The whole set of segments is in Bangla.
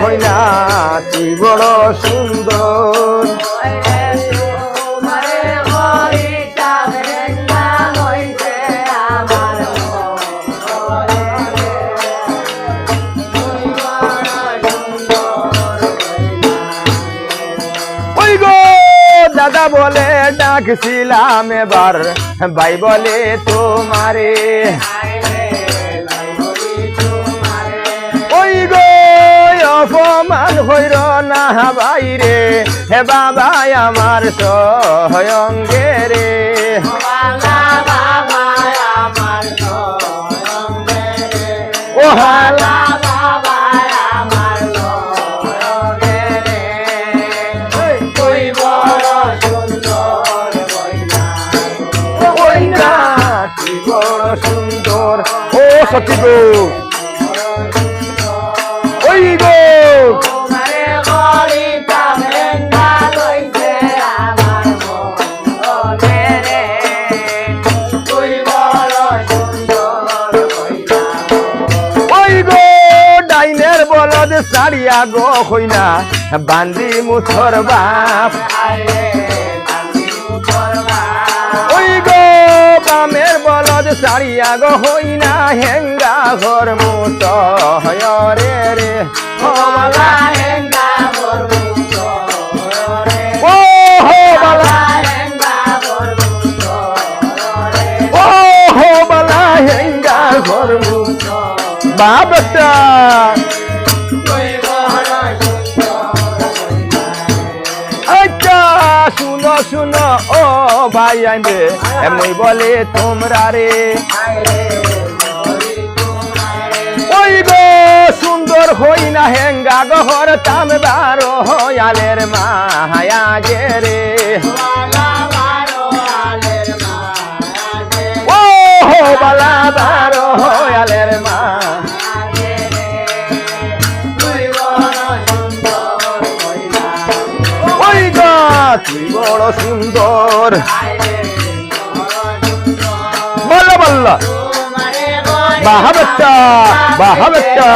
হইনা তুই বড় সুন্দর। দাদা বলে ডাকছিলাম এবার। ভাই বলে তোমারে। ওই গো অপমান হইর না বাইরে। হে বাবা আমার সহয়ঙ্গে। গো। ওই গো বলদ সারিয়া গো হইনা। বান্দি মুথর বাপ। সারিয়া গো হইনা হেঙ্গা ঘর মুত হয় রে রে। ও বালা ও হো বালা ও হো হেঙ্গা ঘর মুত বাপটা শুনো ও ভাই আইবে এমনি বলে তোমরা রে। ওই গো সুন্দর হই না হেঙ্গা গহর তাম বারো হয়ালের মায়া যে রে। ও হো বালা তুই বড় সুন্দর। বল্ল বল্ল। বাহা বেটা বাহা বেটা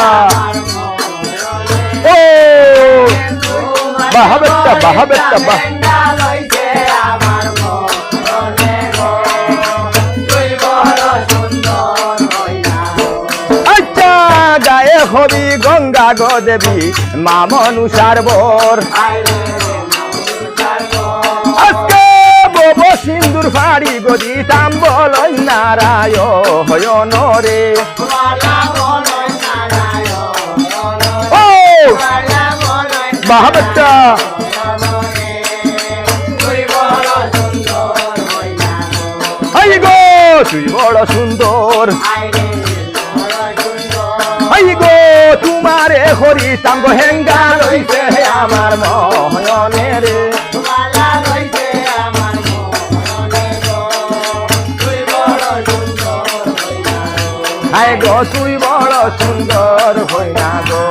ও! বাহা বেটা বাহা। বেটা বাহ আচ্ছা হবি গঙ্গা গো দেবী, মা মনুষার বর আজকে বব সিন্দুর ফাড়ি গদি তাম বল নারায়ণ রে ও! বাহাবেটা হাই গো, তুই বড় সুন্দর। হাই গো, তোমারে হরি তাঙ্গ হেঙ্গা রইছে আমার মহয়নে রে আয় গো তুই বড় সুন্দর হই না গো।